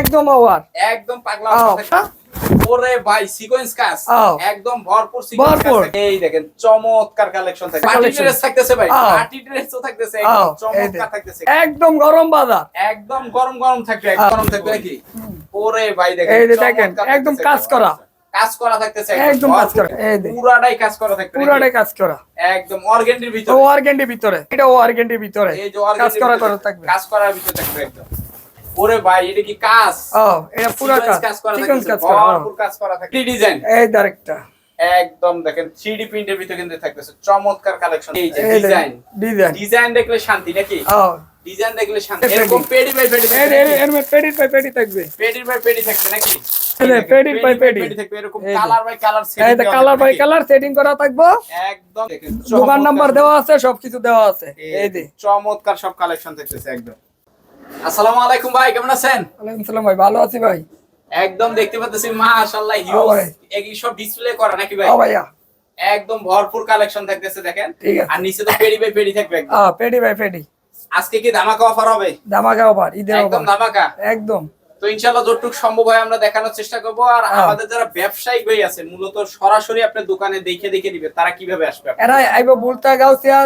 একদম ওভার একদম পাগলা ওরে ভাই সিকোয়েন্স কাজ একদম ভরপুর সিকোয়েন্স কাজ এই দেখেন চমৎকার কালেকশন থাকবে পার্টি ড্রেস থাকতেছে ভাই। পার্টি ড্রেসও থাকতেছে। একদম চমৎকার থাকতেছে। একদম গরম বাজার। একদম গরম গরম থাকবে একদম গরম থাকবে নাকি? ওরে ভাই দেখেন এই দেখেন, একদম কাজ করা। কাজ করা। থাকতেছে একদম কাজ করা, এই দে। পুরাটাই কাজ করা নাকি? পুরাটাই কাজ করা। একদম অর্গেন্ডির ও ভিতরে। অর্গেন্ডির ভিতরে। এটা ও অর্গেন্ডির ভিতরে। এই যে কাজ করা করা থাকবে। কাজ করার ভিতরে থাকবে একদম। ওরে ভাই এটা কি কাজ? ও এটা পুরো কাজ কাজ করা। ভরপুর কাজ করা থাকবে ডিজাইন এই আরেকটা একদম দেখেন 3D প্রিন্টের ভিতরে কিন্তু থাকতেছে চমৎকার কালেকশন এই যে ডিজাইন ডিজাইন ডিজাইন দেখলে শান্তি নাকি? ও। ডিজাইন দেখলে শান্তি। এরকম পেডি বাই পেডি এর এর এর মধ্যে পেডি বাই পেডি থাকবে। পেডি বাই পেডি থাকবে নাকি? পেডি বাই পেডি। থাকবে এরকম কালার বাই কালার এই যে কালার বাই কালার সেটিং করা থাকবে। একদম দোকান নাম্বার দেওয়া আছে সবকিছু দেওয়া আছে। এই এই যে। চমৎকার সব কালেকশন থাকতেছে একদম। আসসালামু আলাইকুম ভাই কেমন আছেন? ওয়ালাইকুম সালাম ভাই ভালো আছি ভাই। একদম দেখতে পাচ্ছি মাশাআল্লাহ হিউজ ভাই। এই সব ডিসপ্লে করা নাকি ভাই? ও ভাইয়া। একদম ভরপুর কালেকশন থাকতেছে দেখেন। আর নিচে তো পেডি বাই পেডি থাকবে একদম। হ্যাঁ পেডি বাই পেডি। আজকে কি ধামাকা অফার হবে? দামাকা ওভার ঈদের একদম ধামাকা। একদম। তো ইনশাআল্লাহ যতটুক সম্ভব হয় আমরা দেখানোর চেষ্টা করব। আর হ্যাঁ। আমাদের যারা ব্যবসায়িক ভাই আছে মূলত সরাসরি আপনার দোকানে দেখে দেখে দিবে তারা কীভাবে আসবে? এরা আইব বুলতা গাউসিয়া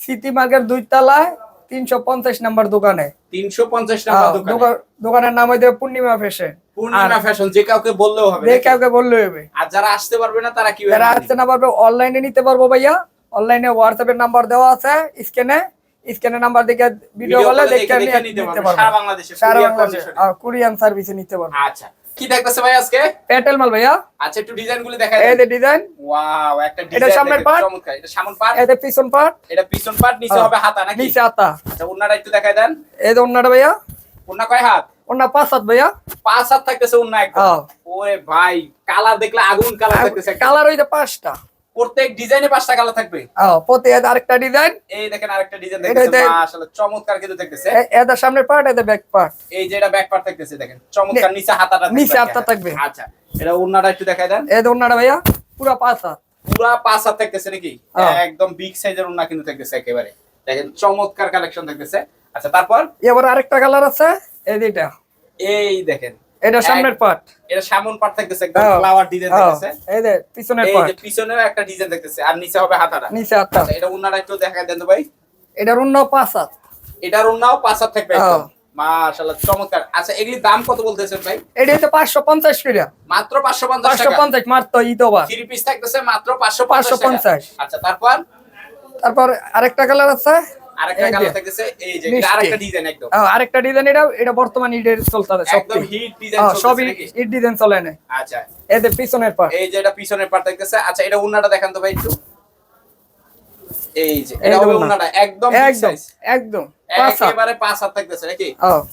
সিটি মার্কেট দুই তলায় তিনশো পঞ্চাশ নাম্বার দোকানে। 350 হ্যাঁ, টাকা দোকানে দোকানের নাম হইতে পূর্ণিমা ফ্যাশন পূর্ণিমা ফ্যাশন যে কাউকে বললেও হবে যে কাউকে বললে হবে। আর যারা আসতে পারবে না তারা কীভাবে যারা আসতে না পারবে অনলাইনে নিতে পারব ভাইয়া। অনলাইনে হোয়াটসঅ্যাপের নাম্বার দেওয়া আছে স্ক্যানে স্ক্যানের নাম্বার দেখে ভিডিও কলে দেখে নিতে পারবে। সারা বাংলাদেশে সারা বাংলাদেশে। কুরিয়ান সার্ভিসে নিতে পারব। আচ্ছা। কি দেখতেছে ভাই আজকে? এয়ারটেল মাল ভাইয়া। আচ্ছা একটু ডিজাইনগুলো দেখাই এই যে ডিজাইন ওয়াও একটা এটা সামনের পার্ট চমৎকার। এটা সামন পার্ট এটা পিছন পার্ট এটা পিছন পার্ট নিচে। হবে হাতা নাকি? নিচে হাতা। আচ্ছা ওন্নাটা একটু দেখাই দেন। এই যে ওন্নাটা ভাইয়া। ওন্না কয় হাত? ওন্না পাঁচ হাত ভাইয়া। পাঁচ হাত থাকতেছে ওন্না একদম। ওরে ভাই কালার দেখলে আগুন কালার থাকতেছে কালার ওই যে পাঁচটা। প্রত্যেক ডিজাইনে পাঁচটা কালার থাকবে। প্রতি আরেকটা ডিজাইন। এই দেখেন আরেকটা ডিজাইন দেখতেছে দেখ- চমৎকার কিন্তু দেখতেছে। এদের সামনের পার্ট এদের ব্যাক পার্ট এই যে এটা ব্যাক পার্ট থাকতেছে দেখেন চমৎকার নিচে হাতাটা নিচে হাতটা থাকবে। আচ্ছা এটা উন্নাটা একটু দেখাই দেন। এই অন্যটা ভাইয়া পুরা পাঁচ হাত। পুরা পাঁচ হাত থাকতেছে নাকি। একদম বিগ সাইজের উন্না কিন্তু থাকতেছে একেবারে। দেখেন চমৎকার কালেকশন থাকতেছে আচ্ছা তারপর? এবার আরেকটা কালার আছে এই যে এই দেখেন এটা সামনের পার্ট এটা সামন পার্ট থাকতেছে একদম হ্যাঁ। ফ্লাওয়ার ডিজাইন থাকতেছে। এই যে পিছনের এই যে পার্ট পিছনেও একটা ডিজাইন থাকতেছে আর নিচে হবে হাতাটা নিচে হাতটা আচ্ছা, এটা একটু দেন তো ভাই। এটার পাঁচ হাত। এটার উন্নাও পাঁচ হাত থাকবে একদম। হ্যাঁ। মাশাআল্লাহ চমৎকার। আচ্ছা দাম কত বলতেছেন ভাই? এটা মাত্র টাকা। থ্রি পিস থাকতেছে মাত্র পাঁচশো 550 আচ্ছা তারপর? তারপর আরেকটা কালার আছে। আরেকটা। কালার থাকতেছে এই যে আরেকটা ডিজাইন একদম। আরেকটা ডিজাইন এটা এটা বর্তমান ঈদের চলতে সব একদম হিট ডিজাইন সব চলতেছে ডিজাইন চলে না আচ্ছা। এদের পিছনের পার্ট এই যে এটা পিছনের পার্ট থাকতেছে। আচ্ছা এটা উন্নাটা দেখান তো ভাই একটু। এই যে এটা হবে উন্নাটা একদম big একদম একদম পাঁচ হাত একেবারে পাঁচ হাত থাকতেছে নাকি?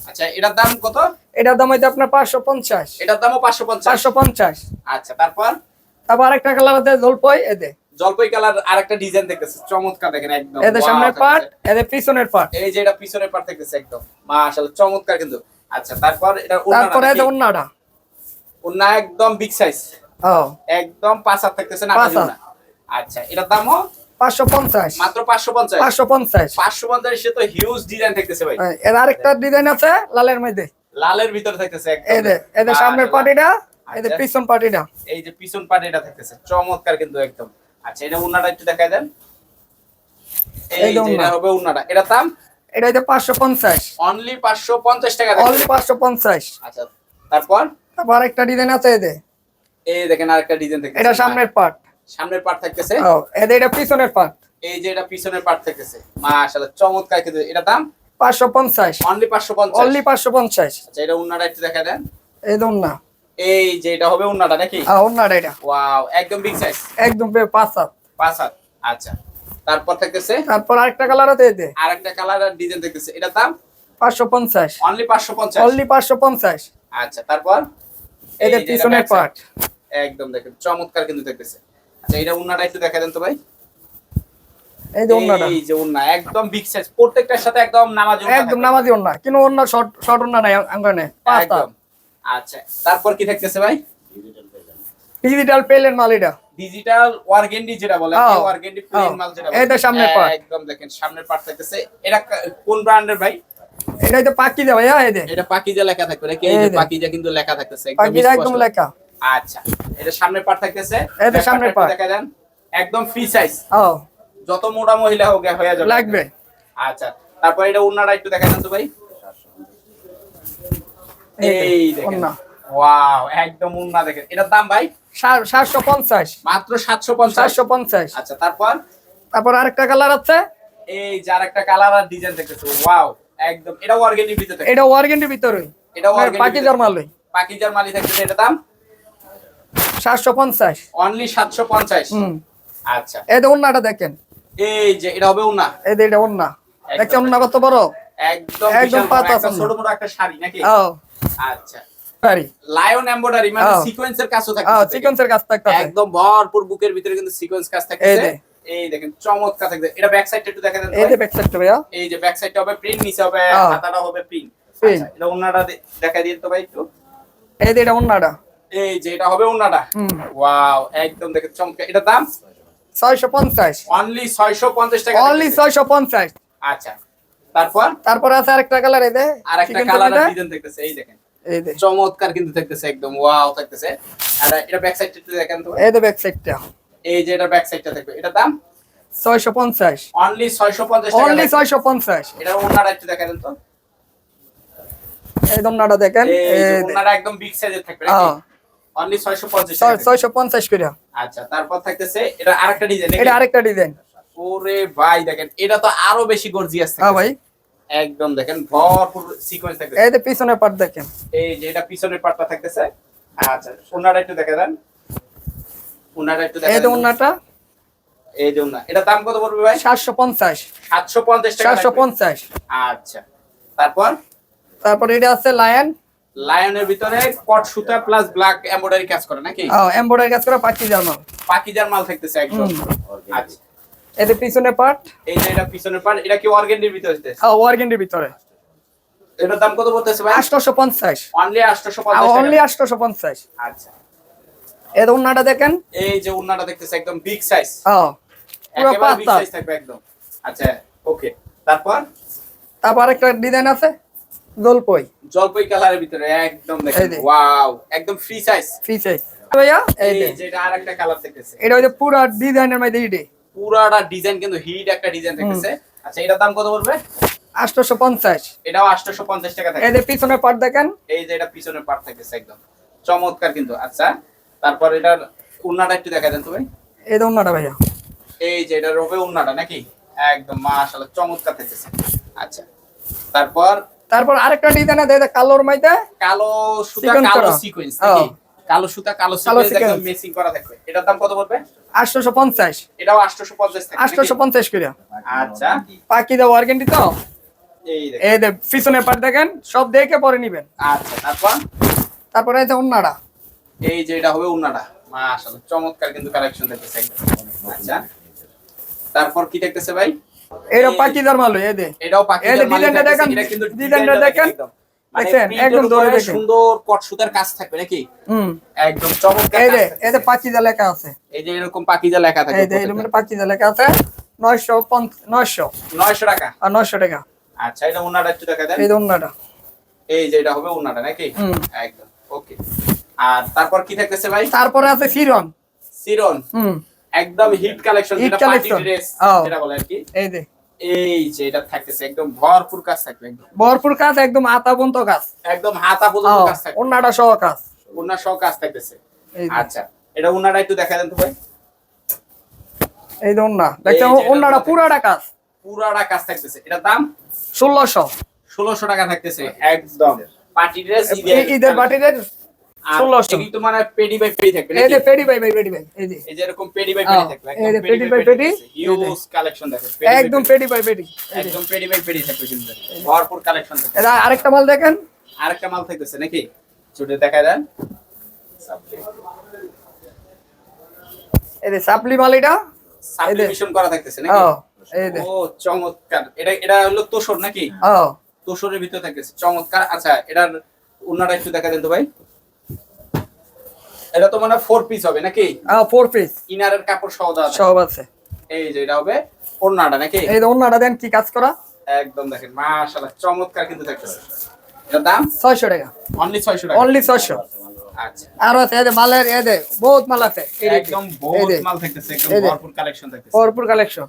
আচ্ছা এটার দাম কত? এটার দাম হইতে আপনার পাঁচশো পঞ্চাশ। এটার দামও পাঁচশো পঞ্চাশ। পাঁচশো পঞ্চাশ। আচ্ছা তারপর? তারপর আরেকটা কালার আছে জলপই এদে জলপাই কালার আরেকটা ডিজাইন দেখতেছে চমৎকার দেখেন একদম। এদের সামনের পার্ট এদের পিছনের পার্ট এই যে এটা পিছনের পার্ট থাকতেছে একদম। মাশাআল্লাহ চমৎকার কিন্তু। আচ্ছা তারপর এটা তারপরে উন্না একদম বিগ সাইজ ও। একদম পাঁচ হাত থাকতেছে না। আচ্ছা এটার দামও? পাঁচশো পঞ্চাশ। মাত্র পাঁচশো পঞ্চাশ। পাঁচশো পঞ্চাশ। পাঁচশো পঞ্চাশ সে তো হিউজ ডিজাইন থাকতেছে ভাই। হ্যাঁ, এর আরেকটা ডিজাইন আছে লালের মধ্যে। লালের ভিতরে থাকতেছে একদম। এদের এদের সামনের। পার্টিটা এদের আচ্ছা। পিছন পার্টিটা এই যে পিছন পার্টিটা থাকতেছে চমৎকার কিন্তু একদম। আচ্ছা এটা উন্নাটা একটু দেখাই দেন। এই এটা হবে উন্নাটা। এটা দাম? এটা পাঁচশো পঞ্চাশ। অনলি পাঁচশো পঞ্চাশ টাকা অনলি থাকতেছে। পাঁচশো পঞ্চাশ। আচ্ছা তারপর? তারপর আরেকটা ডিজাইন আছে এদের এই দেখেন আরেকটা ডিজাইন থাকতেছে এটা সামনের পার্ট সামনের পার্ট থাকতেছে? ও এদের এটা পিছনের পার্ট এই যে এটা পিছনের পার্ট থাকতেছে। মাশাআল্লাহ চমৎকার কিন্তু। এটা দাম? পাঁচশো পঞ্চাশ। অনলি পাঁচশো পঞ্চাশ। অনলি পাঁচশো পঞ্চাশ। আচ্ছা এটা উন্নাটা একটু দেখা দেন। এই না এই যে এটা হবে উন্নাটা নাকি? অন্যটা এটা। ওয়াও একদম বিগ সাইজ একদম বে- পাঁচ সাত পাঁচ সাত আচ্ছা তারপর থাকতেছে? তারপর আরেকটা কালার আছে এতে আরেকটা কালার আর ডিজাইন থাকতেছে এটা দাম? পাঁচশো পঞ্চাশ। অনলি পাঁচশো পঞ্চাশ? অনলি পাঁচশো পঞ্চাশ। আচ্ছা তারপর? এই এদের যে এটা পিছনের পার্ট একদম দেখেন চমৎকার কিন্তু দেখতেছে। আচ্ছা এটা উন্নাটা একটু দেখা দেন তো ভাই। এই যে অন্যটা এই যে উন্না একদম বিগ সাইজ প্রত্যেকটার সাথে একদম নামাজ একদম নামাজি অন্য কিন্তু অন্য শর্ট শর্ট অন্য নাই আঙ্গনে। পাঁচ হাত। একদম। আচ্ছা তারপর কি থাকতেছে ভাই? ডিজিটাল পেলেন মাল এটা। ডিজিটাল ওয়ারগেন্ডি যেটা বলে ওয়ারগেন্ডি প্লেন। মাল যেটা তো সামনের part। একদম দেখেন সামনের পার্ট থাকতেছে। এটা কোন ব্র্যান্ডের ভাই? এটা হচ্ছে পাকিজা ভাইয়া এই যে। এটা পাকিজা লেখা থাকবে নাকি? এই এই যে যে। পাকিজা কিন্তু লেখা থাকতেছে একদম পাকিজা একদম লেখা। আচ্ছা এটা সামনের পার্ট থাকতেছে। যে সামনের part। দেখা যান। একদম ফ্রি সাইজ ও যত মোটা মহিলা হোক হয়ে যাবে। লাগবে। আচ্ছা তারপর এটা উন্নাটা একটু দেখা যান তো ভাই। এই দেখেন। ওয়াও একদম উন্না দেখেন। এটার দাম ভাই? সাত- সাতশো পঞ্চাশ। মাত্র সাতশো পঞ্চাশ? সাতশো পঞ্চাশ। আচ্ছা তারপর? তারপর আরেকটা কালার আছে? এই যার একটা কালার আর ডিজাইন দেখতেছে ওয়াও একদম। এটা অর্গানিক ভিতরে এটা ওয়ার্গেন্টির ভিতরে। এটাও organic পাকিজার ভিতরে। মালই পাকিজার মালি থাকতেছে এটা দাম? সাতশো পঞ্চাশ। অনলি সাতশো পঞ্চাশ? হুম। আচ্ছা। এই যে ওন্নাটা দেখেন। এই যে এটা হবে উন্না। এই যে এটা দেখছেন ওন্না কত বড়? একদম একদম পাতা ছোট মোটো একটা শাড়ি নাকি? ও। আচ্ছা। সরি লায়ন এমব্রয়ডারি মানে. সিকোয়েন্সের কাজও থাকে সিকোয়েন্সের কাজ একদম ভরপুর বুকের ভিতরে কিন্তু সিকোয়েন্স কাজ এই এই দেখেন চমৎকার থাকবে এটা ব্যাক সাইডটা একটু দেখা দেন এই যে ব্যাক সাইডটা ভাইয়া। এই যে ব্যাক সাইডটা হবে প্রিন্ট নিচে হবে. হাতাটা হবে প্রিন্ট আচ্ছা এটা ওন্নাটা দেখা দিন তো ভাই একটু। এই যে এটা ওন্নাটা। এই যে এটা হবে ওন্নাটা। ওয়াও একদম দেখেন চমৎকার। এটা দাম? ছয়শো পঞ্চাশ। অনলি 650 টাকা অনলি থাকতেছে। ছয়শো পঞ্চাশ। আচ্ছা। তারপর? তারপরে আছে আরেকটা কালার এই আরেকটা কালার। ডিজাইন থাকতেছে এই দেখেন। এই চমৎকার কিন্তু থাকতেছে একদম ওয়াও আর এটা ব্যাক সাইডটা দেখেন তো। এই ব্যাক সাইডটা এই যে এটা ব্যাক সাইডটা থাকবে। এটা দাম? ছয়শো পঞ্চাশ। অনলি 650 টাকা অনলি থাকবে। ছয়শো পঞ্চাশ। এটা ওন্নাটা একটু দেখা দেন তো। এই ওন্নাটা দেখেন। ওন্নাটা একদম বিগ সাইজের থাকবে হ্যাঁ। অনলি 650 ছয়- টাকা ছয়শো পঞ্চাশ করে আচ্ছা তারপর থাকতেছে এটা আরেকটা ডিজাইন এটা আরেকটা ডিজাইন ওরে ভাই দেখেন এটা তো আরও বেশি গর্জিয়াস হ্যাঁ ভাই। একদম দেখেন ভরপুর সিকোয়েন্স থাকবে এই যে পিছনের পার্ট দেখেন। এই যে এটা পিছনের পার্টটা থাকতেছে। আচ্ছা একটু দেখা দেন। একটু দেখা এই যে এই যে এটা দাম কত পড়বে ভাই? সাতশো পঞ্চাশ। 750 টাকা সাতশো লাগবে। পঞ্চাশ। আচ্ছা তারপর? তারপর এটা আছে লায়ন লায়নের ভিতরে কট সুতা প্লাস ব্ল্যাক এমব্রয়ডারি কাজ করে নাকি? এম্বয়ডারি কাজ করা পাখি জানো পাকিজার মাল থাকতেছে একদম। আচ্ছা। যে পিছনের পার্ট এই যে এটা পিছনের পার্ট এটা কি অর্গেন্ডির ভিতরে হ্যাঁ ওয়ার্গেন্ডির ভিতরে। এটার দাম কত বলতেছে ভাই? আটশোশো পঞ্চাশ। অনলি 850 অনলি টাকা। আটশোশো পঞ্চাশ। আচ্ছা। এই ওন্নাটা দেখেন? এই যে উন্নাটা দেখতেছে একদম বিগ সাইজ ও পুরো বিগ সাইজ থাকবে একদম। আচ্ছা ওকে তারপর? তারপর একটা ডিজাইন আছে? জলপই। জলপাই কালারের ভিতরে একদম দেখেন ওয়াও একদম ফ্রি সাইজ ফ্রি সাইজ ভাইয়া এই যে। এটা আরেকটা কালার দেখতেছে। এটা হচ্ছে পুরো ডিজাইনের মধ্যে পুরাটা ডিজাইন কিন্তু হিট একটা ডিজাইন থাকতেছে আচ্ছা এটার দাম কত পড়বে? আটশোশো পঞ্চাশ। এটাও 850 টাকা থাকে। এই যে পিছনের পার্ট দেখেন। এই যে এটা পিছনের পার্ট থাকতেছে একদম। চমৎকার কিন্তু। আচ্ছা তারপর এটার উন্নাটা একটু দেখা দেন তো ভাই। এই যে ওন্নাটা ভাইয়া। এই যে এটা রবে উন্নাটা নাকি? একদম মাশাআল্লাহ চমৎকার থাকতেছে। আচ্ছা তারপর তারপর আরেকটা ডিজাইন আছে কালোর মধ্যে। কালো সুতা কালো সিকোয়েন্স নাকি? কালো সুতা কালো sequence। মেসিং করা থাকবে। এটার দাম কত পড়বে? আটশোশো পঞ্চাশ। এটাও 850 টাকা আটশোশো পঞ্চাশ করে আচ্ছা। পাখি দা ওয়ার্গেন্টি তো? এই যে পিছনের পার্ট দেখেন সব দেখে পরে নিবেন। আচ্ছা তারপর? তারপরে এই যে ওন্নাটা এই যে এটা হবে উন্নাটা মাশাআল্লাহ চমৎকার কিন্তু কালেকশন একদম। আচ্ছা। তারপর কি দেখতেছে ভাই? এটা পাকিদার মাল এই যে। এটাও এই যে ডিজাইনটা দেখেন, ডিজাইনটা দেখেন। দেখছেন, একদম ধরে দেখেন। সুন্দর কট সুতার কাজ থাকবে নাকি? হুম। একদম চমৎকার এই যে এই যে পাকিদা লেখা আছে। এই যে এরকম পাকিজা লেখা থাকবে এই যে এরকম পাকিদা লেখা আছে নয়শো নয়শো। 900 টাকা? আর টাকা। আচ্ছা এটা একটু দেন। এই যে ওন্নাটা এই যে এটা হবে নাকি? একদম ওকে। আর তারপর কি থাকতেছে ভাই? তারপরে আছে সিরন সিরন হুম। একদম হিট কালেকশন Hit যেটা পার্টি ড্রেস Oh. যেটা বলে আর কি। এই যে। এই যে এটা থাকতেছে একদম ভরপুর কাজ থাকবে একদম। ভরপুর কাজ একদম আতা বন্ত কাজ। একদম হাতা পর্যন্ত কাজ থাকবে। ওন্নাটা সহ কাজ। উন্নার সহ কাজ থাকতেছে। আচ্ছা এটা উন্নাটা একটু দেখা দেন তো ভাই। এই যে এটা ওন্নাটা ওন্না পুরাটা কাজ। পুরাটা কাজ থাকতেছে। এটার দাম? ষোলোশো। ষোলোশো টাকা থাকতেছে একদম। পার্টি ড্রেস ঈদের বাটিদের ষোলোশো। কিন্তু পেডি বাই পেডি থাকবে এই যে পেডি ভাই ভাই পেডি ভাই এই যে। এই যে এরকম পেডি বাই পেডি থাকবে এই যে পেডি বাই পেডি, ইউজ কালেকশন দেখো একদম পেডি। ভাই পেডি একদম পেডি বাই পেডি থাকবে কিন্তু ভরপুর কালেকশন থাকবে। এটা আরেকটা মাল দেখেন। আরেকটা মাল থাকতেছে নাকি? ছুটে দেন। এই যে সাপলি মাল এটা। করা থাকতেছে নাকি? ও এই যে। ও চমৎকার। এটা এটা হলো তোষর নাকি? ও। তোষরের ভিতরে থাকতেছে। চমৎকার। আচ্ছা এটার উন্নাটা একটু দেখা দেন তো ভাই। এটা তো মানে ফোর পিস হবে নাকি? হ্যাঁ ফোর পিস ইনারের কাপড় সহ থাকবে। সব আছে। এই যে এটা হবে ওড়নাটা নাকি? এই যে ওন্নাটা দেন কি কাজ করা? একদম দেখেন মাশাআল্লাহ চমৎকার কিন্তু থাকতেছে এটার দাম? ছয়শো টাকা। অনলি 600 টাকা। অনলি ছয়শো। আচ্ছা। আরও আছে এই যে মালের এ দে বহুত মাল আছে। একদম বহুত মাল থাকতেছে একদম ভরপুর কালেকশন থাকতেছে ভরপুর কালেকশন